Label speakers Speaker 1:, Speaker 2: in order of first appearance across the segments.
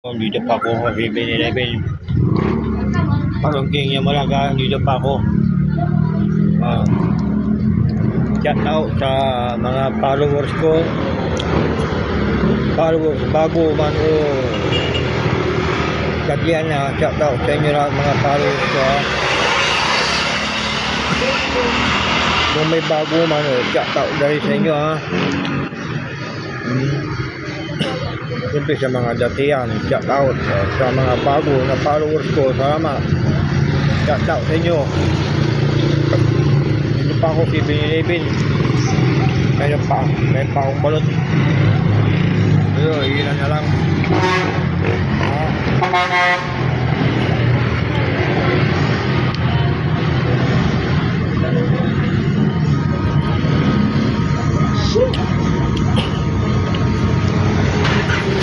Speaker 1: Dito pa ako sa 7-Eleven. Palungking yung malaga, dito pa ako. Ah. shout out sa mga followers ko. Followers, bago man o kagyan na, shout out sa inyo mga followers ko. ah. Kung may bago man o, shout out dari sa inyo ha. Hmm. Siyempre sa mga datihan, shout out sa mga bago na followers ko, salamat. Shout out sa inyo. Dito pa ako, 7-Eleven. Mayroon pa, may pa akong balot.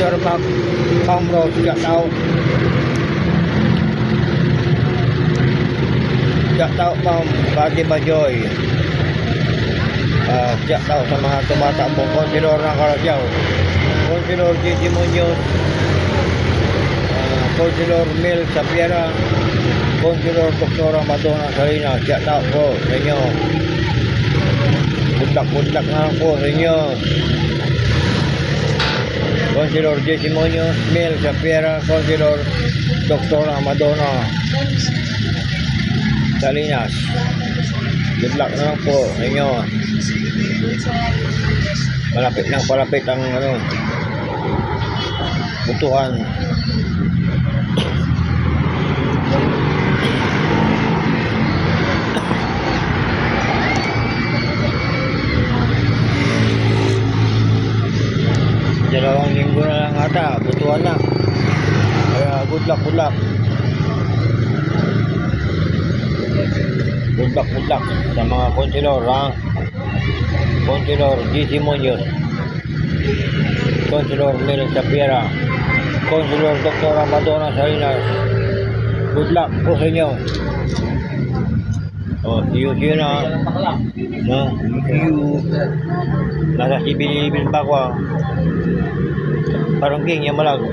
Speaker 1: Sir Bob Comro, shout out. Shout out Ma'am Fatima Joy. Uh, out sa mga tumatakbong konsilor ng Karasyaw. Konsilor Gigi Munoz. Uh, konsilor Mel Sapiera. Konsilor Doktora Madonna Salina. Out po sa inyo. Bundak-bundak na po sa inyo. Consilor Jesse Munoz, Mel Sapiera, Consilor Dr. Madonna Salinas. Good luck na lang po sa inyo. Malapit nang palapit ang ano, butuhan. Dalawang linggo na lang ata, butuhan na. Kaya good luck, good luck. Good luck, good luck sa mga konsilor, ha? Konsilor GC Munoz. Konsilor Mel Sapiera. Konsilor Dr. Madonna Salinas. Good luck po sa inyo. Oh, see you na. No, see you. Nasa sibilibin pa ako, ah. Parang king, yung malag.